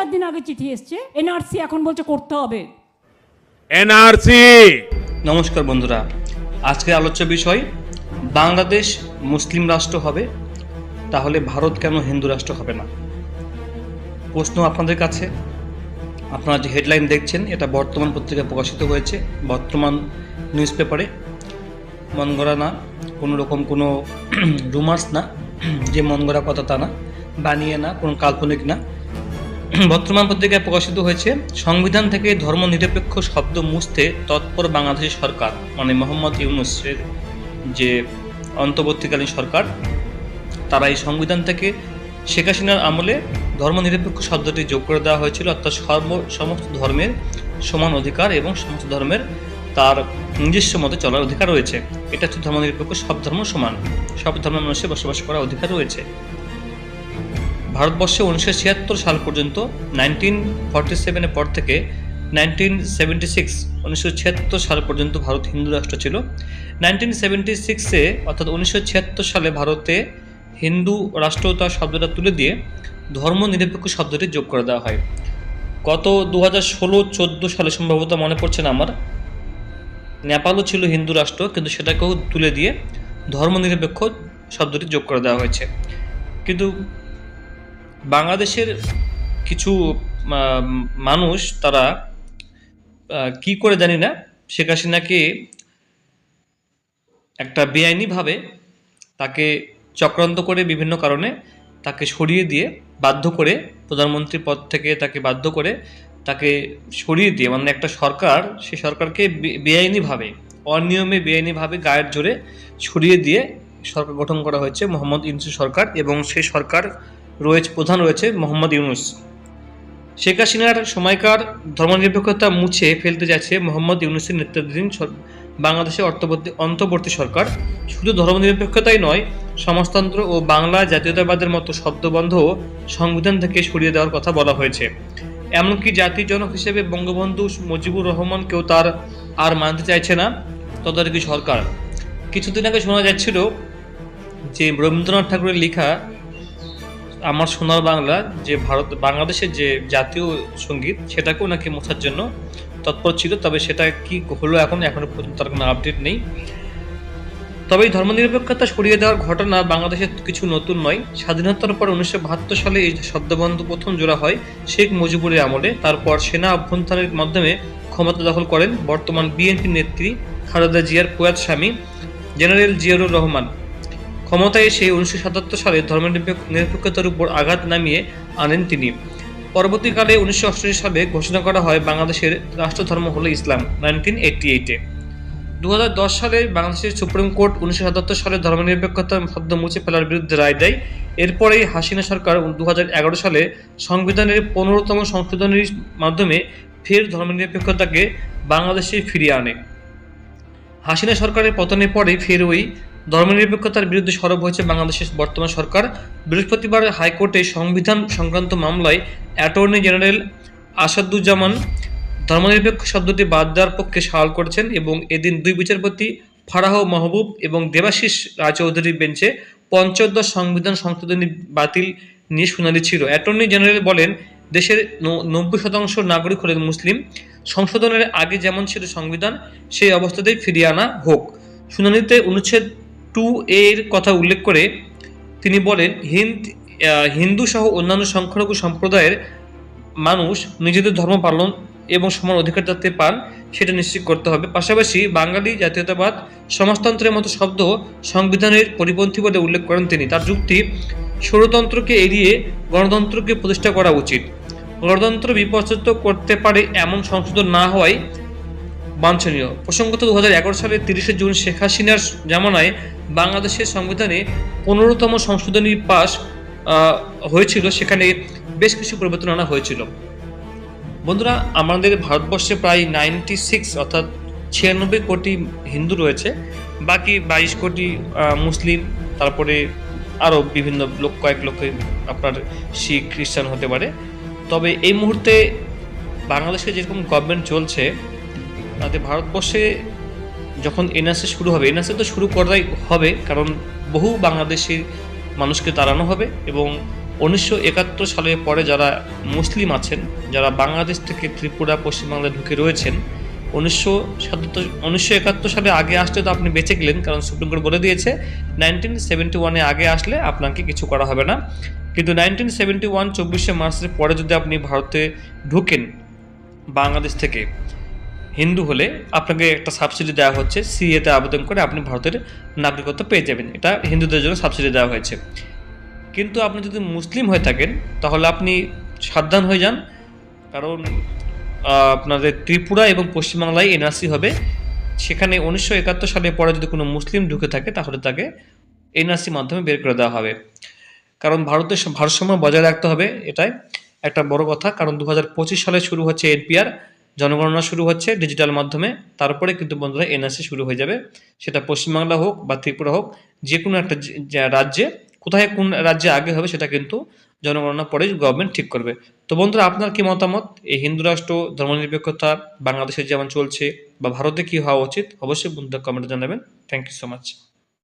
চার দিন আগে চিঠি এসছে এনআরসি এখন বলছে করতে হবে। এনআরসি! নমস্কার বন্ধুরা আজকের আলোচ্য বিষয় বাংলাদেশ মুসলিম রাষ্ট্র হবে তাহলে ভারত কেন হিন্দু রাষ্ট্র হবে না? প্রশ্ন আপনাদের কাছে আপনারা যে হেডলাইন দেখছেন এটা বর্তমান পত্রিকায় প্রকাশিত হয়েছে বর্তমান নিউজ পেপারে মন গড়া না কোনো রকম কোনো রুমার্স না যে মন গড়া কথা তা না বানিয়ে না কোনো কাল্পনিক না। বর্তমান পত্রিকায় প্রকাশিত হয়েছে, সংবিধান থেকে ধর্মনিরপেক্ষ শব্দ মুছতে তৎপর বাংলাদেশের সরকার মানে মোহাম্মদ ইউনুসের যে অন্তর্বর্তীকালীন সরকার, তারা এই সংবিধান থেকে শেখ হাসিনার আমলে ধর্মনিরপেক্ষ শব্দটি যোগ করে দেওয়া হয়েছিল, অর্থাৎ সর্ব, সমস্ত ধর্মের সমান অধিকার এবং সমস্ত ধর্মের তার নিজস্ব মতে চলার অধিকার রয়েছে। এটা হচ্ছে ধর্মনিরপেক্ষ সব ধর্ম সমান, সব ধর্মের মানুষের বসবাস করার অধিকার রয়েছে। ভারতবর্ষে উনিশশো ছিয়াত্তর সাল পর্যন্ত নাইনটিন ফর্টি সেভেনের পর থেকে নাইনটিন সেভেন্টি সিক্স উনিশশো ছিয়াত্তর সাল পর্যন্ত ভারত হিন্দু রাষ্ট্র ছিল। নাইনটিন সেভেন্টি সিক্সে অর্থাৎ উনিশশো ছিয়াত্তর সালে ভারতে হিন্দু রাষ্ট্রতা শব্দটা তুলে দিয়ে ধর্ম নিরপেক্ষ শব্দটি যোগ করে দেওয়া হয়। গত দু হাজার ষোলো চোদ্দ সালে সম্ভবত মনে পড়ছে না আমার। নেপালও ছিল হিন্দু রাষ্ট্র, কিন্তু সেটাকেও তুলে দিয়ে ধর্মনিরপেক্ষ শব্দটি যোগ করে দেওয়া হয়েছে। কিন্তু বাংলাদেশের কিছু মানুষ তারা কি করে জানি না, শেখ হাসিনাকে একটা বেআইনিভাবে তাকে চক্রান্ত করে বিভিন্ন কারণে তাকে সরিয়ে দিয়ে বাধ্য করে প্রধানমন্ত্রী পদ থেকে তাকে বাধ্য করে তাকে সরিয়ে দিয়ে মানে একটা সরকার, সে সরকারকে বেআইনিভাবে, অনিয়মে বেআইনিভাবে গায়ের জোরে সরিয়ে দিয়ে সরকার গঠন করা হয়েছে, মোহাম্মদ ইউনুস সরকার এবং সেই সরকার রয়েছে, প্রধান রয়েছে মোহাম্মদ ইউনুস। শেখ হাসিনার সময়কার ধর্মনিরপেক্ষতা মুছে ফেলতে যাচ্ছে মোহাম্মদ ইউনুসের নেতৃত্বাধীন বাংলাদেশের অর্থবর্তী, অন্তর্বর্তী সরকার। শুধু ধর্মনিরপেক্ষতাই নয়, সমাজতন্ত্র ও বাংলা জাতীয়তাবাদের মতো শব্দবন্ধ সংবিধান থেকে সরিয়ে দেওয়ার কথা বলা হয়েছে। এমনকি জাতির জনক হিসেবে বঙ্গবন্ধু মুজিবুর রহমানকেও তার আর মানতে চাইছে না তদারকি সরকার। কিছুদিন আগে শোনা যাচ্ছিল যে রবীন্দ্রনাথ ঠাকুরের লেখা আমার সোনার বাংলা যে ভারত, বাংলাদেশের যে জাতীয় সংগীত, সেটাকেও নাকি মোছার জন্য তৎপর ছিল, তবে সেটা কি হলো এখন, এখনও পর্যন্ত তার কোনো আপডেট নেই। তবে এই ধর্মনিরপেক্ষতা সরিয়ে দেওয়ার ঘটনা বাংলাদেশের কিছু নতুন নয়। স্বাধীনতার পর উনিশশো বাহাত্তর সালে এই শব্দবন্ধ প্রথম জোড়া হয় শেখ মুজিবুরের আমলে। তারপর সেনা অভ্যন্তরের মাধ্যমে ক্ষমতা দখল করেন বর্তমান বিএনপি নেত্রী খালেদা জিয়ার প্রয়াত স্বামী জেনারেল জিয়াউর রহমান। ক্ষমতায় এসে উনিশশো সাতাত্তর সালে ধর্মনিরপেক্ষ নিরপেক্ষতার উপর আঘাত নামিয়ে আনেন তিনি। পরবর্তীকালে উনিশশো অষ্টাশি সালে ঘোষণা করা হয় বাংলাদেশের রাষ্ট্রধর্ম হলো ইসলাম, নাইনটিন এইটটি এইটে। দু হাজার দশ সালে বাংলাদেশের সুপ্রিম কোর্ট উনিশশো সাতাত্তর সালে ধর্মনিরপেক্ষতা শব্দ মুছে ফেলার বিরুদ্ধে রায় দেয়। এরপরেই হাসিনা সরকার দু হাজার এগারো সালে সংবিধানের পনেরোতম সংশোধনীর মাধ্যমে ফের ধর্মনিরপেক্ষতাকে বাংলাদেশে ফিরিয়ে আনে। হাসিনা সরকারের পতনের পরে ফের ওই ধর্মনিরপেক্ষতার বিরুদ্ধে সরব হয়েছে বাংলাদেশের বর্তমান সরকার। বৃহস্পতিবার হাইকোর্টে সংবিধান সংক্রান্ত মামলায় অ্যাটর্নি জেনারেল আসাদুজ্জামান ধর্মনিরপেক্ষ শব্দটি বাদ দেওয়ার পক্ষে সওয়াল করেছেন এবং এদিন দুই বিচারপতি ফারাহ মাহবুব এবং দেবাশিস রায়চৌধুরীর বেঞ্চে পঞ্চদশ সংবিধান সংশোধনী বাতিল নিয়ে শুনানি ছিল। অ্যাটর্নি জেনারেল বলেন, দেশের নব্বই শতাংশ নাগরিক হলেন মুসলিম। সংশোধনের আগে যেমন ছিল সংবিধান, সেই অবস্থাতেই ফিরিয়ে আনা হোক। শুনানিতে অনুচ্ছেদ টু এর কথা উল্লেখ করে তিনি বলেন, হিন্দ হিন্দু সহ অন্যান্য সংখ্যালঘু সম্প্রদায়ের মানুষ নিজেদের ধর্ম পালন এবং সমান অধিকার যাতে পান, সেটা নিশ্চিত করতে হবে। পাশাপাশি বাঙালি জাতীয়তাবাদ সমাজতন্ত্রের মতো শব্দ সংবিধানের পরিপন্থী বলে উল্লেখ করেন তিনি। তার যুক্তি, ষড়যন্ত্রকে এড়িয়ে গণতন্ত্রকে প্রতিষ্ঠা করা উচিত। গণতন্ত্র বিপর্যস্ত করতে পারে এমন সংশোধন না হওয়ায় বাঞ্ছনীয়। প্রসঙ্গত দু হাজার এগারো সালের তিরিশে জুন শেখ হাসিনার জামানায় বাংলাদেশের সংবিধানে পনেরোতম সংশোধনী আহ, হয়েছিল। সেখানে বেশ কিছু পরিবর্তন আনা হয়েছিল। বন্ধুরা আমাদের ভারতবর্ষে প্রায় নাইনটি সিক্স অর্থাৎ ছিয়ানব্বই কোটি হিন্দু রয়েছে। বাকি বাইশ কোটি মুসলিম তারপরে আরও বিভিন্ন লোক কয়েক লক্ষ আপনার শিখ খ্রিস্টান হতে পারে। তবে এই মুহূর্তে বাংলাদেশে যেরকম গভর্নমেন্ট চলছে তাতে ভারতবর্ষে যখন এনআরসি শুরু হবে, এনআরসি তো শুরু করাই হবে, কারণ বহু বাংলাদেশি মানুষকে তাড়ানো হবে এবং উনিশশো একাত্তর সালের পরে যারা মুসলিম আছেন, যারা বাংলাদেশ থেকে ত্রিপুরা পশ্চিমবাংলায় ঢুকে রয়েছেন, উনিশশো সাতাত্তর, উনিশশো একাত্তর সালে আগে আসলে তো আপনি বেঁচে গেলেন, কারণ সুপ্রিম কোর্ট বলে দিয়েছে, নাইনটিন সেভেন্টি ওয়ানে আগে আসলে আপনাকে কিছু করা হবে না। কিন্তু নাইনটিন সেভেন্টি ওয়ান, চব্বিশে মার্চের পরে যদি আপনি ভারতে ঢুকেন বাংলাদেশ থেকে হিন্দু হলে আপনাকে একটা সাবসিডি দেওয়া হচ্ছে সিএতে আবেদন করে আপনি ভারতের নাগরিকত্ব পেয়ে যাবেন। এটা হিন্দুদের জন্য সাবসিডি দেওয়া হয়েছে। কিন্তু আপনি যদি মুসলিম হয়ে থাকেন, তাহলে আপনি সাবধান হয়ে যান। কারণ আপনাদের ত্রিপুরা এবং পশ্চিমবাংলায় এনআরসি হবে। সেখানে উনিশশো একাত্তর সালের পরে যদি কোনো মুসলিম ঢুকে থাকে, তাহলে তাকে এনআরসি মাধ্যমে বের করে দেওয়া হবে। কারণ ভারতের ভারসাম্য বজায় রাখতে হবে, এটাই একটা বড় কথা। কারণ দু হাজার পঁচিশ সালে শুরু হচ্ছে এনপিআর জনগণনা শুরু হচ্ছে ডিজিটাল মাধ্যমে। তারপরে কিন্তু বন্ধুরা এনআরসি শুরু হয়ে যাবে। সেটা পশ্চিমবাংলা হোক বা ত্রিপুরা হোক যে কোনো একটা রাজ্যে, কোথায় কোন রাজ্যে আগে হবে সেটা কিন্তু জনগণনা পরে গভর্নমেন্ট ঠিক করবে। তো বন্ধুরা, আপনার কি মতামত? এই হিন্দু রাষ্ট্র, ধর্মনিরপেক্ষতা বাংলাদেশে যেমন চলছে বা ভারতে কি হওয়া উচিত, অবশ্যই বন্ধুরা কমেন্টে জানাবেন। Thank you so much